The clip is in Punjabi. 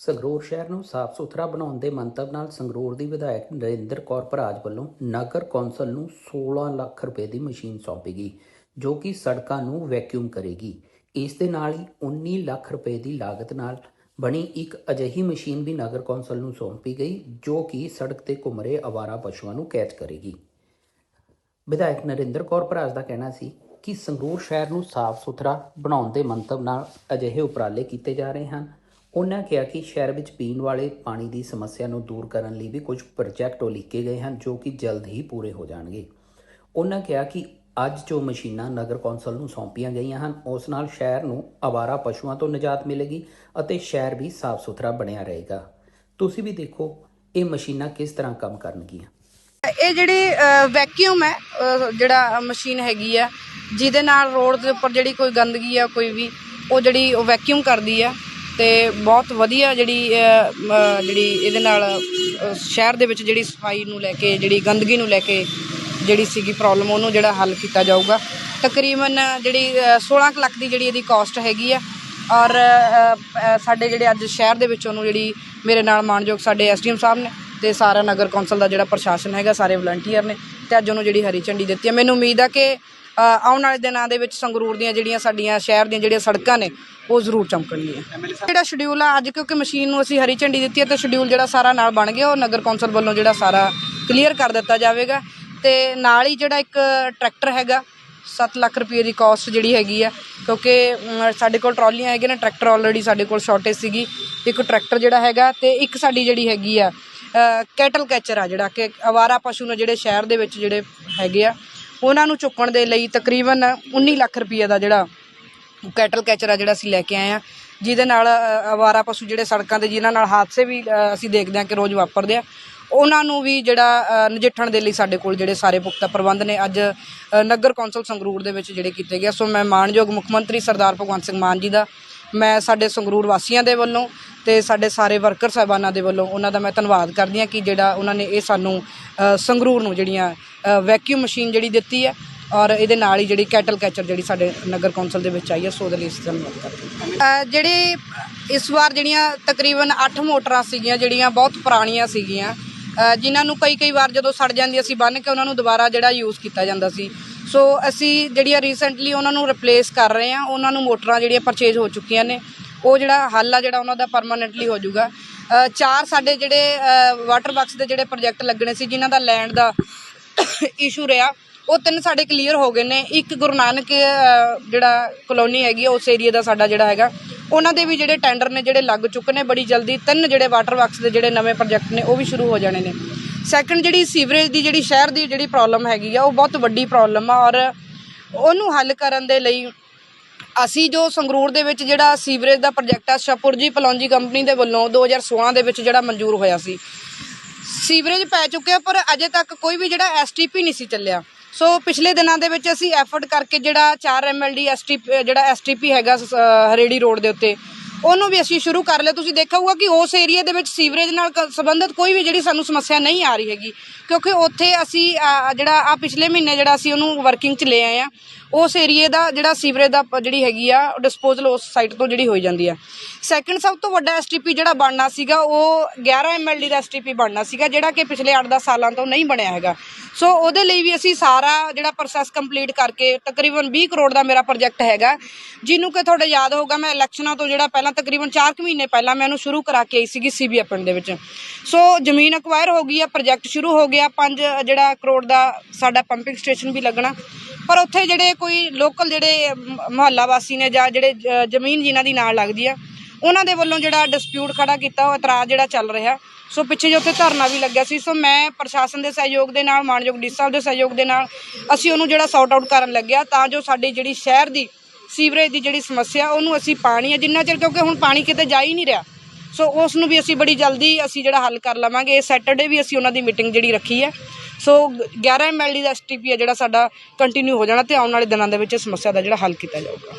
ਸੰਗਰੂਰ ਸ਼ਹਿਰ ਨੂੰ ਸਾਫ਼ ਸੁਥਰਾ ਬਣਾਉਣ ਦੇ ਮੰਤਵ ਨਾਲ ਸੰਗਰੂਰ ਦੀ ਵਿਧਾਇਕ ਨਰਿੰਦਰ ਕੌਰ ਭਰਾਜ ਵੱਲੋਂ ਨਗਰ ਕੌਂਸਲ ਨੂੰ 16 ਲੱਖ ਰੁਪਏ ਦੀ ਮਸ਼ੀਨ ਸੌਂਪੀ ਗਈ, ਜੋ ਕਿ ਸੜਕਾਂ ਨੂੰ ਵੈਕਿਊਮ ਕਰੇਗੀ। ਇਸ ਦੇ ਨਾਲ ਹੀ 19 ਲੱਖ ਰੁਪਏ ਦੀ ਲਾਗਤ ਨਾਲ ਬਣੀ ਇੱਕ ਅਜਿਹੀ ਮਸ਼ੀਨ ਵੀ ਨਗਰ ਕੌਂਸਲ ਨੂੰ ਸੌਂਪੀ ਗਈ, ਜੋ ਕਿ ਸੜਕ ਤੇ ਘੁੰਮ ਰਹੇ ਅਵਾਰਾ ਪਸ਼ੂਆਂ ਨੂੰ ਕੈਚ ਕਰੇਗੀ। ਵਿਧਾਇਕ ਨਰਿੰਦਰ ਕੌਰ ਭਰਾਜ ਦਾ ਕਹਿਣਾ ਸੀ ਕਿ ਸੰਗਰੂਰ ਸ਼ਹਿਰ ਨੂੰ ਸਾਫ਼ ਸੁਥਰਾ ਬਣਾਉਣ ਦੇ ਮੰਤਵ ਨਾਲ ਅਜਿਹੇ ਉਪਰਾਲੇ ਕੀਤੇ ਜਾ ਰਹੇ ਹਨ। ਉਹਨਾਂ ਕਿਹਾ ਕਿ ਸ਼ਹਿਰ ਵਿੱਚ ਪੀਣ ਵਾਲੇ ਪਾਣੀ ਦੀ ਸਮੱਸਿਆ ਨੂੰ ਦੂਰ ਕਰਨ ਲਈ ਵੀ ਕੁਝ ਪ੍ਰੋਜੈਕਟ ਉਲੀਕੇ ਗਏ ਹਨ ਜੋ ਕਿ ਜਲਦ ਹੀ ਪੂਰੇ ਹੋ ਜਾਣਗੇ। ਉਹਨਾਂ ਕਿਹਾ ਕਿ ਅੱਜ ਜੋ ਮਸ਼ੀਨਾਂ ਨਗਰ ਕੌਂਸਲ ਨੂੰ ਸੌਂਪੀਆਂ ਗਈਆਂ ਹਨ, ਉਸ ਨਾਲ ਸ਼ਹਿਰ ਨੂੰ ਆਵਾਰਾ ਪਸ਼ੂਆਂ ਤੋਂ ਨਿਜਾਤ ਮਿਲੇਗੀ ਅਤੇ ਸ਼ਹਿਰ ਵੀ ਸਾਫ਼ ਸੁਥਰਾ ਬਣਿਆ ਰਹੇਗਾ। ਤੁਸੀਂ ਵੀ ਦੇਖੋ ਇਹ ਮਸ਼ੀਨਾਂ ਕਿਸ ਤਰ੍ਹਾਂ ਕੰਮ ਕਰਨਗੀਆਂ। ਇਹ ਜਿਹੜੀ ਵੈਕਿਊਮ ਹੈ ਜਿਹੜਾ ਮਸ਼ੀਨ ਹੈਗੀ ਆ, ਜਿਹਦੇ ਨਾਲ ਰੋਡ ਦੇ ਉੱਪਰ ਜਿਹੜੀ ਕੋਈ ਗੰਦਗੀ ਆ, ਕੋਈ ਵੀ, ਉਹ ਜਿਹੜੀ ਉਹ ਵੈਕਿਊਮ ਕਰਦੀ ਆ ਤੇ ਬਹੁਤ ਵਧੀਆ ਜਿਹੜੀ ਜਿਹੜੀ ਇਹਦੇ ਨਾਲ ਸ਼ਹਿਰ ਦੇ ਵਿੱਚ ਜਿਹੜੀ ਸਫ਼ਾਈ ਨੂੰ ਲੈ ਕੇ ਜਿਹੜੀ ਗੰਦਗੀ ਨੂੰ ਲੈ ਕੇ ਜਿਹੜੀ ਸੀਗੀ ਪ੍ਰੋਬਲਮ ਉਹਨੂੰ ਜਿਹੜਾ ਹੱਲ ਕੀਤਾ ਜਾਊਗਾ। ਤਕਰੀਬਨ ਜਿਹੜੀ ਅਹ, 16 ਕੁ ਲੱਖ ਦੀ ਜਿਹੜੀ ਇਹਦੀ ਕਾਸਟ ਹੈਗੀ ਆ। ਔਰ ਸਾਡੇ ਜਿਹੜੇ ਅੱਜ ਸ਼ਹਿਰ ਦੇ ਵਿੱਚ ਉਹਨੂੰ ਜਿਹੜੀ ਮੇਰੇ ਨਾਲ ਮਾਨਯੋਗ ਸਾਡੇ ਐਸਡੀਐਮ ਸਾਹਿਬ ਨੇ ਤੇ ਸਾਰਾ ਨਗਰ ਕੌਂਸਲ ਦਾ ਜਿਹੜਾ ਪ੍ਰਸ਼ਾਸਨ ਹੈਗਾ ਸਾਰੇ ਵਲੰਟੀਅਰ ਨੇ ਤੇ ਅੱਜ ਉਹਨੂੰ ਜਿਹੜੀ ਹਰੀ ਝੰਡੀ ਦਿੱਤੀ ਹੈ ਮੈਨੂੰ ਉਮੀਦ ਆ ਕਿ ਆਉਣ ਵਾਲੇ ਦਿਨਾਂ ਦੇ ਵਿੱਚ ਸੰਗਰੂਰ ਦੀਆਂ ਜਿਹੜੀਆਂ ਸਾਡੀਆਂ ਸ਼ਹਿਰ ਦੀਆਂ ਜਿਹੜੀਆਂ ਸੜਕਾਂ ਨੇ ਉਹ ਜ਼ਰੂਰ ਚਮਕਣਗੀਆਂ ਜਿਹੜਾ ਸ਼ਡਿਊਲ ਆ, ਅੱਜ ਕਿਉਂਕਿ ਮਸ਼ੀਨ ਨੂੰ ਅਸੀਂ ਹਰੀ ਝੰਡੀ ਦਿੱਤੀ ਹੈ ਤੇ ਸ਼ਡਿਊਲ ਜਿਹੜਾ ਸਾਰਾ ਨਾਲ ਬਣ ਗਿਆ, ਉਹ ਨਗਰ ਕੌਂਸਲ ਵੱਲੋਂ ਜਿਹੜਾ ਸਾਰਾ ਕਲੀਅਰ ਕਰ ਦਿੱਤਾ ਜਾਵੇਗਾ। ਤੇ ਨਾਲ ਹੀ ਜਿਹੜਾ ਇੱਕ ਟਰੈਕਟਰ ਹੈਗਾ 7 ਲੱਖ ਰੁਪਏ ਦੀ ਕਾਸਟ ਜਿਹੜੀ ਹੈਗੀ ਆ, ਕਿਉਂਕਿ ਸਾਡੇ ਕੋਲ ਟਰਾਲੀਆਂ ਹੈਗੀਆਂ ਨੇ ਟਰੈਕਟਰ ਆਲਰੇਡੀ ਸਾਡੇ ਕੋਲ ਸ਼ਾਰਟੇਜ ਸੀਗੀ। ਇੱਕ ਟਰੈਕਟਰ ਜਿਹੜਾ ਹੈਗਾ, ਤੇ ਇੱਕ ਸਾਡੀ ਜਿਹੜੀ ਹੈਗੀ ਆ ਕੈਟਲ ਕੈਚਰ ਆ ਜਿਹੜਾ, ਕਿ ਅਵਾਰਾ ਪਸ਼ੂ ਨੇ ਜਿਹੜੇ ਸ਼ਹਿਰ ਦੇ ਵਿੱਚ ਜਿਹੜੇ ਹੈਗੇ ਆ, ਉਹਨਾਂ ਨੂੰ ਚੁੱਕਣ ਦੇ ਲਈ ਤਕਰੀਬਨ 19 ਲੱਖ ਰੁਪਏ ਦਾ ਜਿਹੜਾ ਕੈਟਲ ਕੈਚਰ ਆ ਜਿਹੜਾ ਅਸੀਂ ਲੈ ਕੇ ਆਏ ਆ। ਜਿਹਦੇ ਨਾਲ ਅ, ਅਵਾਰਾ ਪਸ਼ੂ ਜਿਹੜੇ ਸੜਕਾਂ ਤੇ ਜਿਨ੍ਹਾਂ ਨਾਲ ਹਾਦਸੇ ਵੀ ਅ, ਅਸੀਂ ਦੇਖਦੇ ਹਾਂ ਕਿ ਰੋਜ਼ ਵਾਪਰਦੇ ਆ। ਉਹਨਾਂ ਨੂੰ ਵੀ ਜਿਹੜਾ ਅ, ਨਜਿੱਠਣ ਦੇ ਲਈ ਸਾਡੇ ਕੋਲ ਜਿਹੜੇ ਸਾਰੇ ਪੁਖਤਾ ਪ੍ਰਬੰਧ ਨੇ। ਅੱਜ ਅ, ਨਗਰ ਕੌਂਸਲ ਸੰਗਰੂਰ ਦੇ ਵਿੱਚ ਜਿਹੜੇ ਕੀਤੇ ਗਏ ਸੋ ਮੈਂ ਮਾਣਯੋਗ ਮੁੱਖ ਮੰਤਰੀ ਸਰਦਾਰ ਭਗਵੰਤ ਸਿੰਘ ਮਾਨ ਜੀ ਦਾ ਮੈਂ ਸਾਡੇ ਸੰਗਰੂਰ ਵਾਸੀਆਂ ਦੇ ਵੱਲੋਂ ਤੇ ਸਾਡੇ ਸਾਰੇ ਵਰਕਰ ਸਾਹਿਬਾਨਾਂ ਦੇ ਵੱਲੋਂ ਉਹਨਾਂ ਦਾ ਮੈਂ ਧੰਨਵਾਦ ਕਰਦੀ ਹਾਂ ਕਿ ਜਿਹੜਾ ਉਹਨਾਂ ਨੇ ਇਹ ਸਾਨੂੰ ਅ, ਸੰਗਰੂਰ ਨੂੰ ਜਿਹੜੀਆਂ ਵੈਕਿਊਮ ਮਸ਼ੀਨ ਜਿਹੜੀ ਦਿੱਤੀ ਹੈ ਔਰ ਇਹਦੇ ਨਾਲ ਹੀ ਜਿਹੜੀ ਕੈਟਲ ਕੈਚਰ ਜਿਹੜੀ ਸਾਡੇ ਨਗਰ ਕੌਂਸਲ ਦੇ ਵਿੱਚ ਆਈ ਹੈ ਸੋ ਉਹਦੇ ਲਈ ਅਸੀਂ ਧੰਨਵਾਦ ਕਰਦੇ ਹਾਂ। ਜਿਹੜੇ ਇਸ ਵਾਰ ਜਿਹੜੀਆਂ ਤਕਰੀਬਨ 8 ਮੋਟਰਾਂ ਸੀਗੀਆਂ ਜਿਹੜੀਆਂ ਬਹੁਤ ਪੁਰਾਣੀਆਂ ਸੀਗੀਆਂ ਅ, ਜਿਨ੍ਹਾਂ ਨੂੰ ਕਈ ਕਈ ਵਾਰ ਜਦੋਂ ਸੜ ਜਾਂਦੀਆਂ ਸੀ ਬੰਨ ਕੇ ਉਹਨਾਂ ਨੂੰ ਦੁਬਾਰਾ ਜਿਹੜਾ ਯੂਜ਼ ਕੀਤਾ ਜਾਂਦਾ ਸੀ। ਸੋ ਅਸੀਂ ਜਿਹੜੀਆਂ ਰੀਸੈਂਟਲੀ ਉਹਨਾਂ ਨੂੰ ਰਿਪਲੇਸ ਕਰ ਰਹੇ ਹਾਂ ਉਹਨਾਂ ਨੂੰ ਮੋਟਰਾਂ ਜਿਹੜੀਆਂ ਪਰਚੇਜ ਹੋ ਚੁੱਕੀਆਂ ਨੇ ਉਹ ਜਿਹੜਾ ਹੱਲ ਆ ਜਿਹੜਾ ਉਹਨਾਂ ਦਾ ਪਰਮਾਨੈਂਟਲੀ ਹੋ ਜਾਊਗਾ। ਅ, ਚਾਰ ਸਾਡੇ ਜਿਹੜੇ ਵਾਟਰ ਬਾਕਸ ਦੇ ਜਿਹੜੇ ਪ੍ਰੋਜੈਕਟ ਲੱਗਣੇ ਸੀ ਜਿਨ੍ਹਾਂ ਦਾ ਲੈਂਡ ਦਾ ਇਸ਼ੂ ਰਿਹਾ ਉਹ ਤਿੰਨ ਸਾਡੇ ਕਲੀਅਰ ਹੋ ਗਏ ਨੇ। ਇੱਕ ਗੁਰੂ ਨਾਨਕ ਜਿਹੜਾ ਕਲੋਨੀ ਹੈਗੀ ਆ, ਉਸ ਏਰੀਆ ਦਾ ਸਾਡਾ ਜਿਹੜਾ ਹੈਗਾ। ਉਹਨਾਂ ਦੇ ਵੀ ਜਿਹੜੇ ਟੈਂਡਰ ਨੇ ਜਿਹੜੇ ਲੱਗ ਚੁੱਕੇ ਨੇ ਬੜੀ ਜਲਦੀ ਤਿੰਨ ਜਿਹੜੇ ਵਾਟਰ ਵਰਕਸ ਦੇ ਜਿਹੜੇ ਨਵੇਂ ਪ੍ਰੋਜੈਕਟ ਨੇ ਉਹ ਵੀ ਸ਼ੁਰੂ ਹੋ ਜਾਣੇ ਨੇ। ਸੈਕੰਡ ਜਿਹੜੀ ਸੀਵਰੇਜ ਦੀ ਜਿਹੜੀ ਸ਼ਹਿਰ ਦੀ ਜਿਹੜੀ ਪ੍ਰੋਬਲਮ ਹੈਗੀ ਆ ਉਹ ਬਹੁਤ ਵੱਡੀ ਪ੍ਰੋਬਲਮ ਆ ਔਰ ਉਹਨੂੰ ਹੱਲ ਕਰਨ ਦੇ ਲਈ ਅਸੀਂ ਜੋ ਸੰਗਰੂਰ ਦੇ ਵਿੱਚ ਜਿਹੜਾ ਸੀਵਰੇਜ ਦਾ ਪ੍ਰੋਜੈਕਟ ਆ ਸ਼ਪੁਰਜੀ ਪਲੌਂਜੀ ਕੰਪਨੀ ਦੇ ਵੱਲੋਂ 2016 ਦੇ ਵਿੱਚ ਜਿਹੜਾ ਮਨਜ਼ੂਰ ਹੋਇਆ ਸੀ। ਸੀਵਰੇਜ ਪੈ ਚੁੱਕਿਆ ਪਰ ਅਜੇ ਤੱਕ ਕੋਈ ਵੀ ਜਿਹੜਾ ਐਸਟੀਪੀ ਨਹੀਂ ਸੀ ਚੱਲਿਆ। ਸੋ ਪਿਛਲੇ ਦਿਨਾਂ ਦੇ ਵਿੱਚ ਅਸੀਂ ਐਫਰਟ ਕਰਕੇ ਜਿਹੜਾ 4 ਐਮਐਲਡੀ ਐਸਟੀਪੀ ਜਿਹੜਾ ਐਸਟੀਪੀ ਹੈਗਾ ਸ- ਹਰੇੜੀ ਰੋਡ ਦੇ ਉੱਤੇ, ਉਹਨੂੰ ਵੀ ਅਸੀਂ ਸ਼ੁਰੂ ਕਰ ਲਿਆ। ਤੁਸੀਂ ਦੇਖਿਆ ਹੋਊਗਾ ਕਿ ਉਸ ਏਰੀਆ ਦੇ ਵਿੱਚ ਸੀਵਰੇਜ ਨਾਲ ਕ- ਸੰਬੰਧਿਤ ਕੋਈ ਵੀ ਜਿਹੜੀ ਸਾਨੂੰ ਸਮੱਸਿਆ ਨਹੀਂ ਆ ਰਹੀ ਹੈਗੀ, ਕਿਉਂਕਿ ਉੱਥੇ ਅਸੀਂ ਜਿਹੜਾ ਆ ਪਿਛਲੇ ਮਹੀਨੇ ਜਿਹੜਾ ਅਸੀਂ ਉਹਨੂੰ ਵਰਕਿੰਗ 'ਚ ਲੈ ਆਏ ਆ ਉਸ ਏਰੀਏ ਦਾ ਜਿਹੜਾ ਸੀਵਰੇਜ ਦਾ ਜਿਹੜੀ ਹੈਗੀ ਆ ਡਿਸਪੋਜ਼ਲ ਉਸ ਸਾਈਟ ਤੋਂ ਜਿਹੜੀ ਹੋਈ ਜਾਂਦੀ ਆ। ਸੈਕੰਡ ਸਭ ਤੋਂ ਵੱਡਾ ਐਸਟੀਪੀ ਜਿਹੜਾ ਬਣਨਾ ਸੀਗਾ, ਉਹ 11 ਐਮਐਲਡੀ ਦਾ ਐਸਟੀਪੀ ਬਣਨਾ ਸੀਗਾ, ਜਿਹੜਾ ਕਿ ਪਿਛਲੇ 8-10 ਸਾਲਾਂ ਤੋਂ ਨਹੀਂ ਬਣਿਆ ਹੈਗਾ। ਸੋ ਉਹਦੇ ਲਈ ਵੀ ਅਸੀਂ ਸਾਰਾ ਜਿਹੜਾ ਪ੍ਰੋਸੈਸ ਕੰਪਲੀਟ ਕਰਕੇ ਤਕਰੀਬਨ 20 ਕਰੋੜ ਦਾ ਮੇਰਾ ਪ੍ਰੋਜੈਕਟ ਹੈਗਾ। ਜਿਹਨੂੰ ਕਿ ਤੁਹਾਡੇ ਯਾਦ ਹੋਊਗਾ, ਮੈਂ ਇਲੈਕਸ਼ਨਾਂ ਤੋਂ ਜਿਹੜਾ ਪਹਿਲਾਂ ਤਕਰੀਬਨ 4 ਕੁ ਮਹੀਨੇ ਪਹਿਲਾਂ ਮੈਂ ਉਹਨੂੰ ਸ਼ੁਰੂ ਕਰਾ ਕੇ ਆਈ ਸੀਗੀ ਸੀਬੀਏ ਪਿੰਡ ਦੇ ਵਿੱਚ। ਸੋ ਜ਼ਮੀਨ ਅਕਵਾਇਰ ਹੋ ਗਈ ਆ ਪ੍ਰੋਜੈਕਟ ਸ਼ੁਰੂ ਹੋ ਗਿਆ 5 ਜਿਹੜਾ ਕਰੋੜ ਦਾ ਸਾਡਾ ਪੰਪਿੰਗ ਸਟੇਸ਼ਨ ਵੀ ਲੱਗਣਾ। ਪਰ ਉੱਥੇ ਜਿਹੜੇ ਕੋਈ ਲੋਕਲ ਜਿਹੜੇ ਮੁਹੱਲਾ ਵਾਸੀ ਨੇ ਜਾਂ ਜਿਹੜੇ ਜ਼ਮੀਨ ਜਿਨ੍ਹਾਂ ਦੀ ਨਾਲ ਲੱਗਦੀ ਆ, ਉਹਨਾਂ ਦੇ ਵੱਲੋਂ ਜਿਹੜਾ ਡਿਸਪਿਊਟ ਖੜਾ ਕੀਤਾ, ਉਹ ਇਤਰਾਜ਼ ਜਿਹੜਾ ਚੱਲ ਰਿਹਾ। ਸੋ ਪਿੱਛੇ ਜੇ ਉੱਥੇ ਧਰਨਾ ਵੀ ਲੱਗਿਆ ਸੀ, ਸੋ ਮੈਂ ਪ੍ਰਸ਼ਾਸਨ ਦੇ ਸਹਿਯੋਗ ਦੇ ਨਾਲ, ਮਾਨਯੋਗ ਡੀ ਸਾਹਿਬ ਦੇ ਸਹਿਯੋਗ ਦੇ ਨਾਲ, ਅਸੀਂ ਉਹਨੂੰ ਜਿਹੜਾ ਸੌਟ ਆਊਟ ਕਰਨ ਲੱਗਿਆ, ਤਾਂ ਜੋ ਸਾਡੀ ਜਿਹੜੀ ਸ਼ਹਿਰ ਦੀ ਸੀਵਰੇਜ ਦੀ ਜਿਹੜੀ ਸਮੱਸਿਆ, ਉਹਨੂੰ ਅਸੀਂ ਪਾਣੀ ਹੈ ਜਿੰਨਾ ਚਿਰ ਕਿਉਂਕਿ ਹੁਣ ਪਾਣੀ ਕਿਤੇ ਜਾ ਹੀ ਨਹੀਂ ਰਿਹਾ, ਸੋ ਉਸ ਨੂੰ ਵੀ ਅਸੀਂ ਬੜੀ ਜਲਦੀ ਅਸੀਂ ਜਿਹੜਾ ਹੱਲ ਕਰ ਲਵਾਂਗੇ। ਇਹ ਸੈਟਰਡੇ ਵੀ ਅਸੀਂ ਉਹਨਾਂ ਦੀ ਮੀਟਿੰਗ ਜਿਹੜੀ ਰੱਖੀ ਹੈ। ਸੋ 11 ਐਮਐਲਡੀ ਦਾ ਐਸਟੀਪੀ ਹੈ ਜਿਹੜਾ ਸਾਡਾ ਕੰਟੀਨਿਊ ਹੋ ਜਾਣਾ ਤੇ ਆਉਣ ਵਾਲੇ ਦਿਨਾਂ ਦੇ ਵਿੱਚ ਇਸ ਸਮੱਸਿਆ ਦਾ ਜਿਹੜਾ ਹੱਲ ਕੀਤਾ ਜਾਊਗਾ।